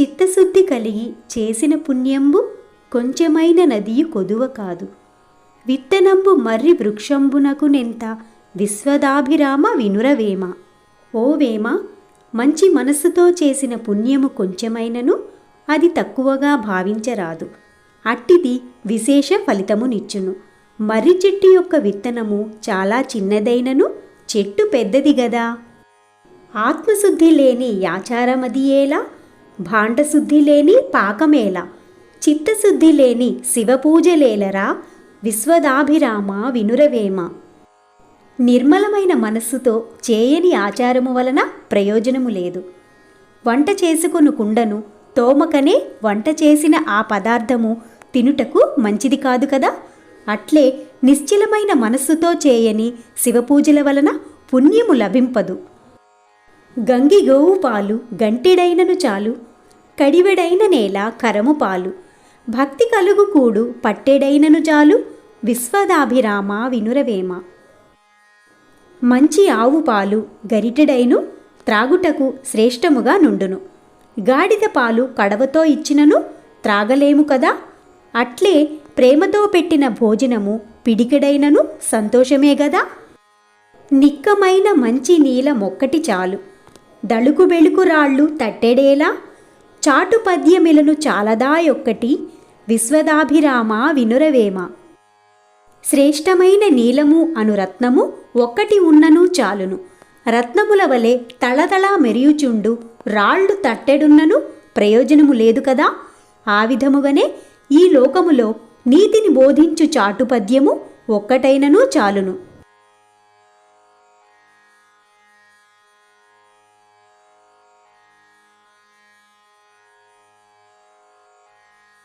చిత్తశుద్ధి కలిగి చేసిన పుణ్యంబు కొంచెమైన నదియు కొదువ కాదు. విత్తనంబు మర్రి వృక్షంబునకునెంత విశ్వదాభిరామ వినురవేమ. ఓ వేమ మంచి మనస్సుతో చేసిన పుణ్యము కొంచెమైనను అది తక్కువగా భావించరాదు. అట్టిది విశేష ఫలితమునిచ్చును మర్రి చెట్టు యొక్క విత్తనము చాలా చిన్నదైనను చెట్టు పెద్దది గదా. ఆత్మశుద్ధి లేని యాచారమది ఎలా భాండశుద్ధి లేని పాకమేల చిత్తశుద్ధి లేని శివపూజలేలరా విశ్వదాభిరామ వినురవేమ. నిర్మలమైన మనస్సుతో చేయని ఆచారము వలన ప్రయోజనము లేదు. వంట చేసుకుని కుండను తోమకనే వంట చేసిన ఆ పదార్థము తినుటకు మంచిది కాదు కదా? అట్లే నిశ్చలమైన మనస్సుతో చేయని శివపూజల వలన పుణ్యము లభింపదు. గంగి గోవు పాలు గంటిడైనను చాలు. కడివెడైన నేల కరము పాలు. భక్తి కలుగు కూడు పట్టెడైనను చాలు విశ్వదాభిరామ వినురవేమ. మంచి ఆవు పాలు గరిటెడైను త్రాగుటకు శ్రేష్టముగా నుండును. గాడిద పాలు కడవతో ఇచ్చినను త్రాగలేము కదా? అట్లే ప్రేమతో పెట్టిన భోజనము పిడికెడైనను సంతోషమే గదా? నిక్కమైన మంచి నీల మొక్కటి చాలు. దళుకు బెళుకు రాళ్ళు తట్టెడేలా? చాటు పద్యమిలను చాలదా యొక్కటి విశ్వదాభిరామ వినురవేమ. శ్రేష్టమైన నీలము అను రత్నము ఒక్కటి ఉన్నను చాలును. రత్నముల వలె తళతళా మెరియుచుండు రాళ్ళు తట్టెడున్నను ప్రయోజనము లేదు కదా? ఆ విధముగానే ఈ లోకములో నీతిని బోధించు చాటు పద్యము ఒక్కటైనను చాలును.